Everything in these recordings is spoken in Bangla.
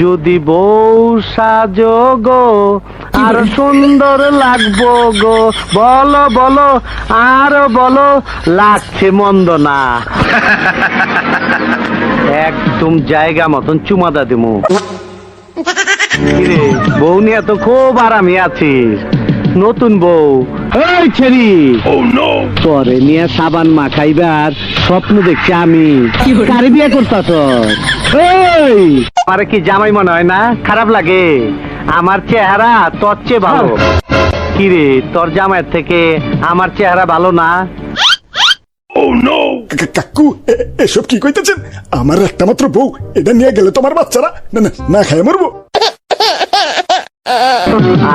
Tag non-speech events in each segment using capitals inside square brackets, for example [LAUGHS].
যদি বউ সাজো গো আর সুন্দর লাগবো গো। বলো বলো আর বলো লাগছে মন্দ না। একদম জায়গা মতন চুমাদা দিমু। [LAUGHS] বউ নিয়ে তো খুব আরামে আছিস। নতুন বউ। এই ছেড়ি। পরে নিয়ে সাবান মাখাইবার স্বপ্ন দেখছি আমি। কারে বিয়ে করতাস এই আমার কি জামাই মনে হয় না? খারাপ লাগে। আমার চেহারা তোর চেয়ে ভালো। কিরে তোর জামাইয়ের থেকে আমার চেহারা ভালো না? কা- কাকু এসব কি কইতেছেন? আমার একটা মাত্র বউ এটা নিয়ে গেলে তোমার বাচ্চারা। না না না খায় মরবো।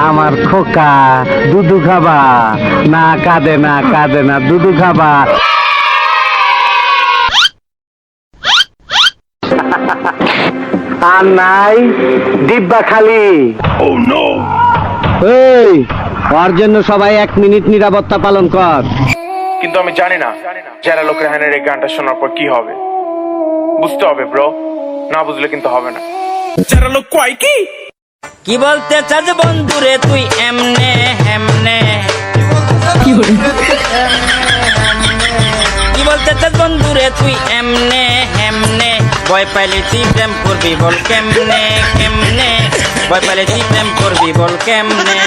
আমার খোকা দুধু খাবা। না কাঁদে না কাঁদে না দুধু খাবা। আর নাই ডিব্বা খালি। এই ওর জন্য সবাই এক মিনিট নিরাপত্তা পালন কর। কিন্তু আমি জানি না যারা লোক রেহানের এই গানটা শোনার পর কি হবে। বুঝতে হবে ব্রো না বুঝলে কিন্তু হবে না। যারা লোক কয় কি? কি বলতে চাস বন্ধুরে তুই এমনে হেমনে? কি বলতে চাস? বন্ধুরে তুই এমনে হেমনে? ভয় পাইলে তুই প্রেম করবি বল কেমনে কেমনে? ভয় পাইলে তুই প্রেম করবি বল কেমনে?